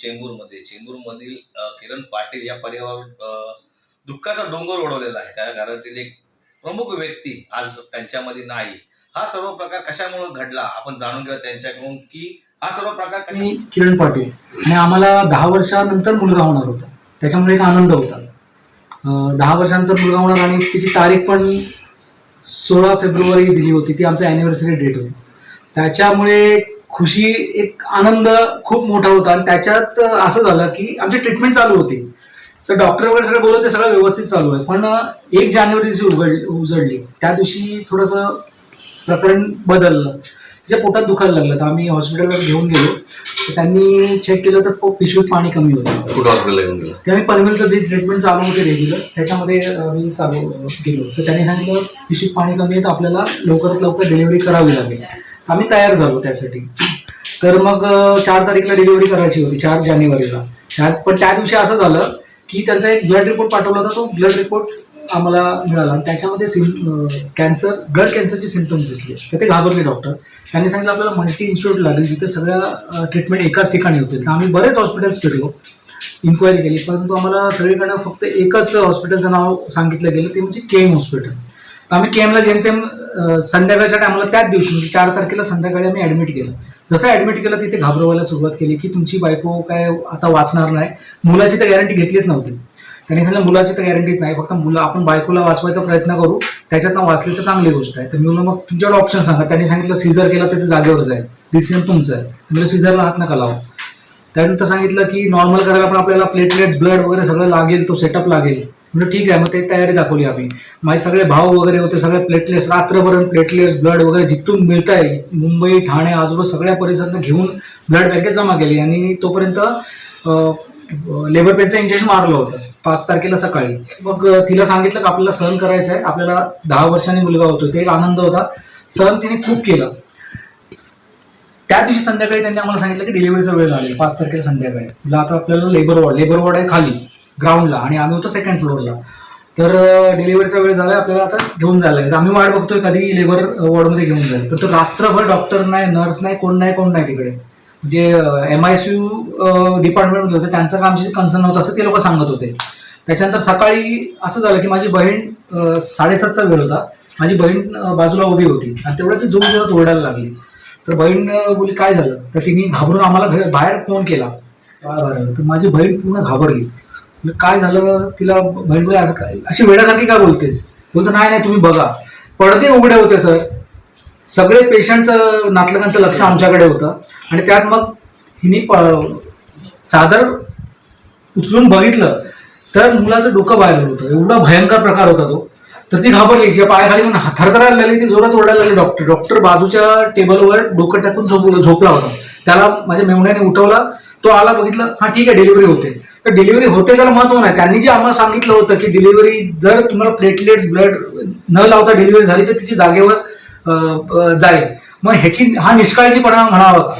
चेंबूरमध्ये चेंबूरमधील किरण पाटील या परिवारावर दुःखाचा डोंगर ओढवलेला आहे. त्या घरातील एक प्रमुख व्यक्ती आज त्यांच्यामध्ये नाही. हा सर्व प्रकार कशामुळे घडला? आपण जाणून घेऊ त्यांच्याकडून की हा सर्व प्रकार कशा मी किरण पाटील. आणि आम्हाला दहा वर्षानंतर मुलगा होणार होता. त्याच्यामुळे एक आनंद होता. दहा वर्षानंतर मुलगा होणार आणि तिची तारीख पण सोळा फेब्रुवारी दिली होती. ती आमचं अॅनिव्हर्सरी डेट होती. त्याच्यामुळे खुशी एक आनंद खूप मोठा होता. आणि त्याच्यात असं झालं की आमची ट्रीटमेंट चालू होती. तर डॉक्टर वगैरे सगळं बोलत ते सगळं व्यवस्थित चालू आहे. पण एक जानेवारी दिवशी उघड उजडली. त्या दिवशी थोडंसं प्रकरण बदललं. तिच्या पोटात दुखायला लागलं. तर आम्ही हॉस्पिटलवर घेऊन गेलो. तर त्यांनी चेक केलं तर पिशवीत पाणी कमी होतं. हॉस्पिटलला घेऊन गेला? ते आम्ही पनवेलचं जे ट्रीटमेंट चालू होते रेग्युलर त्याच्यामध्ये आम्ही चालू गेलो. तर त्यांनी सांगितलं पिशवीत पाणी कमी आहे तर आपल्याला लवकरात लवकर डिलिव्हरी करावी लागेल. आम्ही तयार झालो त्यासाठी. तर मग चार तारीखला डिलिव्हरी करायची होती चार जानेवारीला. त्यात पण त्या दिवशी असं झालं की त्यांचा एक ब्लड रिपोर्ट पाठवला होता तो ब्लड रिपोर्ट आम्हाला मिळाला. आणि त्याच्यामध्ये सिम कॅन्सर ब्लड कॅन्सरचे सिम्टम्स दिसले. तर ते घाबरले डॉक्टर त्यांनी सांगितलं आपल्याला मल्टी इन्स्टिट्यूट लागेल. जिथे सगळ्या ट्रीटमेंट एकाच ठिकाणी होतील. तर आम्ही बरेच हॉस्पिटल्स फिरलो इन्क्वायरी केली. परंतु आम्हाला सगळीकडे फक्त एकच हॉस्पिटलचं नाव सांगितलं गेलं ते म्हणजे के एम हॉस्पिटल तर आम्ही के एमला जेमतेम संध्याकाळच्या टायमाला त्याच दिवशी म्हणजे चार तारखेला संध्याकाळी आम्ही ॲडमिट केलं. जसं ॲडमिट केलं तिथे घाबरवायला सुरुवात केली की तुमची बायको काय आता वाचणार नाही. मुलाची तर गॅरंटी घेतलीच नव्हती. त्यांनी सांगितलं मुलाची तर गॅरंटीच नाही फक्त मुलं आपण बायकोला वाचवायचा प्रयत्न करू. त्याच्यातनं वाचले तर चांगली गोष्ट आहे. तर मी मग तुमच्याकडे ऑप्शन सांगा. त्यांनी सांगितलं सीझर केला तर ते जागेवर जाईल डिसिजन तुमचं. आहे म्हणजे सीझरला हात नका लावा. त्यानंतर सांगितलं की नॉर्मल करायला पण आपल्याला प्लेटलेट्स ब्लड वगैरे सगळं लागेल तो सेटअप लागेल. म्हणजे ठीक आहे मग ते तयारी दाखवली आम्ही. माझे सगळे भाव वगैरे होते सगळे प्लेटलेट्स रात्रभर प्लेटलेट्स ब्लड वगैरे जिथून मिळत आहे मुंबई ठाणे आजूबाजू सगळ्या परिसरात घेऊन ब्लड बँकेत जमा केली. आणि तोपर्यंत लेबर पेनचं इंजेक्शन मारलं होतं पाच तारखेला सकाळी. मग तिला सांगितलं की आपल्याला सहन करायचं आहे. आपल्याला दहा वर्षांनी मुलगा होतो. ते एक आनंद होता. सहन तिने खूप केलं. त्या दिवशी संध्याकाळी त्यांनी आम्हाला सांगितलं की डिलिव्हरीचा वेळ झाली पाच तारखेला संध्याकाळी. आता आपल्याला लेबर वॉर्ड लेबर वॉर्ड आहे खाली. ग्राउंडला आणि आम्ही होतो सेकंड फ्लोअरला तर डिलिव्हरीचा वेळ झाला आपल्याला आता घेऊन जायला लागेल. तर आम्ही वाट बघतोय कधी लेबर वॉर्डमध्ये घेऊन जाईल. तर तो रात्रभर डॉक्टर नाही नर्स नाही कोण नाही कोण नाही तिकडे. जे एम आय सी यू डिपार्टमेंटमध्ये होते त्यांचं काम कन्सर्न होतं असं ते लोक सांगत होते. त्याच्यानंतर सकाळी असं झालं की माझी बहीण साडेसातचा वेळ होता. माझी बहीण बाजूला उभी होती आणि तेवढ्या ती जोर जोरात ओरडायला लागली. तर बहीण बोली काय झालं? तर तिने घाबरून आम्हाला बाहेर फोन केला. तर माझी बहीण पूर्ण घाबरली. काय झालं तिला बहिणी आज काय? अशी वेळासारखी काय बोलतेस? बोलतो नाही नाही तुम्ही बघा. पडदे उघडे होते सर. सगळे पेशंटचं नातलगांचं लक्ष आमच्याकडे होतं. आणि त्यात मग हिने प- चादर उचलून बघितलं. तर मुलाचं डोकं बाहेर होतं. एवढा भयंकर प्रकार होता तो. तर ती घाबरली. तिच्या पायाखाली म्हणून थरथरायला लागली ती जोरात ओरडायला लागली. डॉक्टर डॉक्टर बाजूच्या टेबलवर डोकं टाकून झोप झोपला होता. त्याला माझ्या मेवण्याने उठवला. तो आला बघितलं हा ठीक आहे डिलिव्हरी होते. तर डिलिव्हरी होते त्याला महत्त्व नाही. त्यांनी जे आम्हाला सांगितलं होतं की डिलिव्हरी जर तुम्हाला प्लेटलेट्स ब्लड न लावता डिलिव्हरी झाली तर तिची जागेवर जाईल. मग ह्याची हा निष्काळजीपणा म्हणावा का?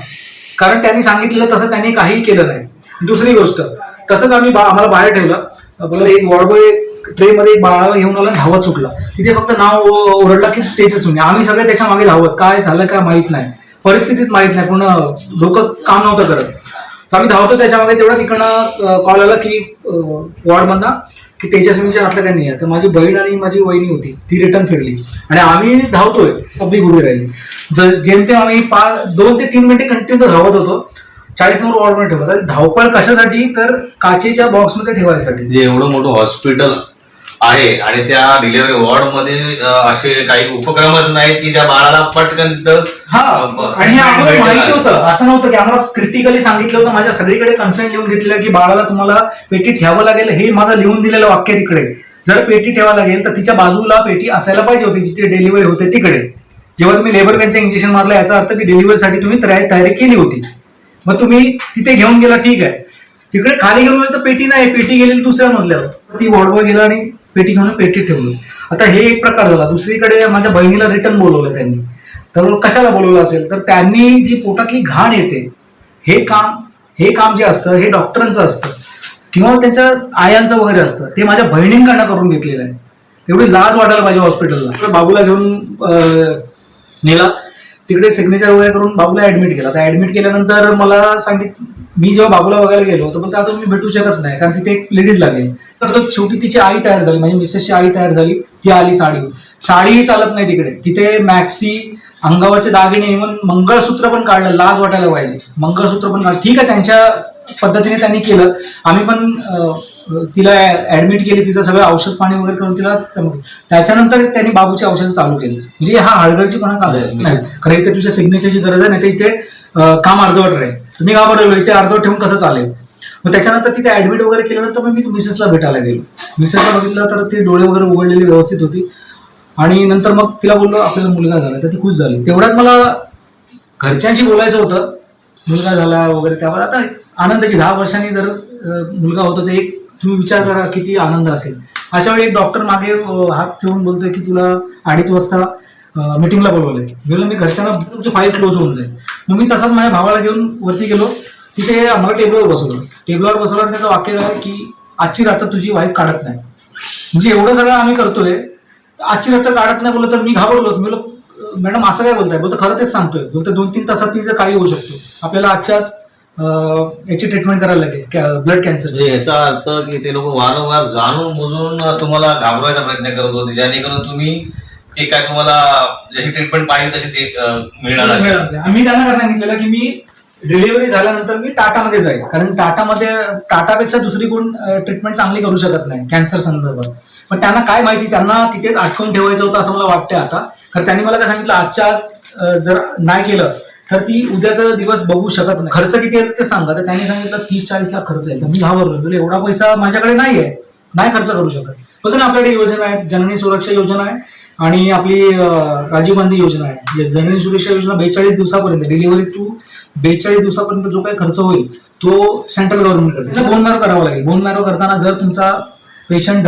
कारण त्यांनी सांगितलं तसं त्यांनी काही केलं नाही. दुसरी गोष्ट तसंच आम्ही बा- आम्हाला बाहेर ठेवलं. बोला एक वॉर्डबॉय ट्रे मध्ये एक घेऊन आला धावत सुटला. तिथे फक्त नाव ओ- ओरडला की त्याच सुने आम्ही सगळे त्याच्यामागे धावत. काय झालं काय माहीत नाही. परिस्थितीच माहीत नाही. पूर्ण डोकं काम नव्हतं करत. तर आम्ही धावतो त्याच्यामागे. तेवढा तिकडनं कॉल आला की वॉर्डमधनं की तेजस्वीच्या आतलं काही नाही आहे. तर माझी बहीण आणि माझी वहिनी होती. ती रिटर्न फिरली आणि आम्ही धावतोय. पब्लिक उभी राहिली. जर जेमतेम आम्ही पाच दोन ते तीन मिनिटे कंटिन्यू धावत होतो. चाळीस नंबर वॉर्डमध्ये ठेवला तर धावपळ कशासाठी? तर काचेच्या बॉक्समध्ये ठेवायसाठी. एवढं मोठं हॉस्पिटल आहे. आणि त्या डिलिव्हरी वॉर्डमध्ये असे काही उपक्रमच नाहीत की ज्या बाळाला पटकन हा. आणि हे आम्हाला माहिती. होतं. असं नव्हतं की आम्हाला क्रिटिकली सांगितलं होतं. माझ्या सगळीकडे कन्सर्न लिहून घेतलेलं की बाळाला तुम्हाला पेटी ठेवावं लागेल. हे माझं लिहून दिलेलं वाक्य तिकडे. जर पेटी ठेवावं लागेल तर तिच्या बाजूला पेटी असायला पाहिजे होती जिथे डिलिव्हरी होते तिकडे. जेव्हा तुम्ही लेबर पेनचं इंजेक्शन मारलं याचा अर्थ की डिलिव्हरीसाठी तुम्ही तयारी तयारी केली होती. मग तुम्ही तिथे घेऊन गेला ठीक आहे. तिकडे खाली घेऊन गेलं तर पेटी नाही. पेटी गेलेली दुसऱ्या मजल्यावर. ती वॉर्डवर गेला आणि पेटी घेऊन पेटी ठेवली. आता हे एक प्रकार झाला. दुसरीकडे माझ्या बहिणीला रिटर्न बोलवलं त्यांनी. तर कशाला बोलवलं असेल? तर त्यांनी जी पोटातली घाण येते हे काम हे काम जे असतं हे डॉक्टरांचं असतं किंवा त्यांच्या आयांचं वगैरे असतं ते माझ्या बहिणींकडनं करून घेतलेलं आहे. एवढी लाज वाटायला पाहिजे हॉस्पिटलला बाबूला घेऊन नेला. तिकडे सिग्नेचर वगैरे करून बाबूला ऍडमिट केला. तर ऍडमिट केल्यानंतर मला सांगित मी जेव्हा बाबूला बघायला गेलो तर बोलतो आता मी भेटू शकत नाही कारण तिथे एक लेडीज लागेल. तर तो शेवटी तिची आई तयार झाली म्हणजे मिसेसची आई तयार झाली ती आली साडी. साडीही चालत नाही तिकडे. तिथे मॅक्सी अंगावरचे दागिने इव्हन मंगळसूत्र पण काढलं लाज वाटायला पाहिजे. मंगळसूत्र पण काढलं ठीक आहे त्यांच्या पद्धतीने त्यांनी केलं. आम्ही पण तिला ऍडमिट केली तिचं सगळं औषध पाणी वगैरे करून तिला. त्याच्यानंतर त्यांनी बाबूची औषध चालू केली. म्हणजे हा का Yes, नाही. खरं इथे तुझ्या सिग्नेचरची गरज आहे नाही तर इथे काम अर्धवट राहील. तुम्ही वेळेल ते अर्धवट ठेवून कसं चालेल? मग त्याच्यानंतर तिथे ऍडमिट वगैरे केल्यानंतर मग मी मिसेसला भेटायला गेलो. मिसेसला बघितलं तर ती डोळे वगैरे उघडलेली व्यवस्थित होती. आणि नंतर मग तिला बोललो आपल्याला मुलगा झाला तर ती खुश झाली. तेवढ्यात मला घरच्यांशी बोलायचं होतं. मुलगा झाला वगैरे त्यावर. आता आनंदाची दहा वर्षांनी जर मुलगा होतो तर एक तुम्ही विचार करा किती आनंद असेल. अशा वेळी एक डॉक्टर मागे हात ठेवून बोलतोय की तुला अडीच वाजता मिटिंगला बोलवले गेलो मी घरच्यांना तुमची फाईल क्लोज होऊन जाईल. मग मी तसाच माझ्या भावाला घेऊन वरती गेलो. तिथे आम्हाला टेबलवर बसवलं. टेबलवर बसवलं आणि त्याचं वाक्य झालं की आजची रात्र तुझी वाईफ काढत नाही. म्हणजे एवढं सगळं आम्ही करतोय. आजची रात्र काढत नाही बोललं तर मी घाबरलो. मी मॅडम असं काय बोलताय? बोलतो खरं तेच सांगतोय. बोलतो दोन तीन तासात तिथे काही होऊ शकतो. आपल्याला आजच्याच याची ट्रीटमेंट करायला लागेल. ब्लड म्हणजे कॅन्सर याचा अर्थ की ते लोक वारंवार जाणून बुजून तुम्हाला घाबरवायचा प्रयत्न करत होते. जेणेकरून तुम्ही ते काय तुम्हाला जशी ट्रीटमेंट पाहिजे तशी ते मिळणार आम्ही त्यांना काय सांगितलेलं की मी डिलिव्हरी झाल्यानंतर मी टाटामध्ये जाईल. कारण टाटामध्ये टाटापेक्षा दुसरी कोण ट्रीटमेंट चांगली करू शकत नाही कॅन्सर संदर्भात. पण त्यांना काय माहिती त्यांना तिथेच आठवून ठेवायचं होतं असं मला वाटतंय आता. कारण त्यांनी मला काय सांगितलं आजच्या आज जर नाही केलं तर ती उद्याचा दिवस बघू शकत नाही. खर्च किती येतो ते सांगा. तर त्यांनी सांगितलं तीस चाळीस लाख खर्च येईल तर मी घाबरलो. बोलले एवढा पैसा माझ्याकडे नाही आहे नाही खर्च करू शकत. बघा ना आपल्याकडे योजना आहेत. जननी सुरक्षा योजना आहे. आणि आपली राजीव गांधी योजना आहे. म्हणजे जननी सुरक्षा योजना बेचाळीस दिवसापर्यंत डिलिव्हरी टू बेचाळीस दिवसापर्यंत जो काही खर्च होईल तो सेंट्रल गव्हर्नमेंट करते. बोन मॅरो करावा लागेल. बोन मॅरो करताना जर तुमचा पेशंट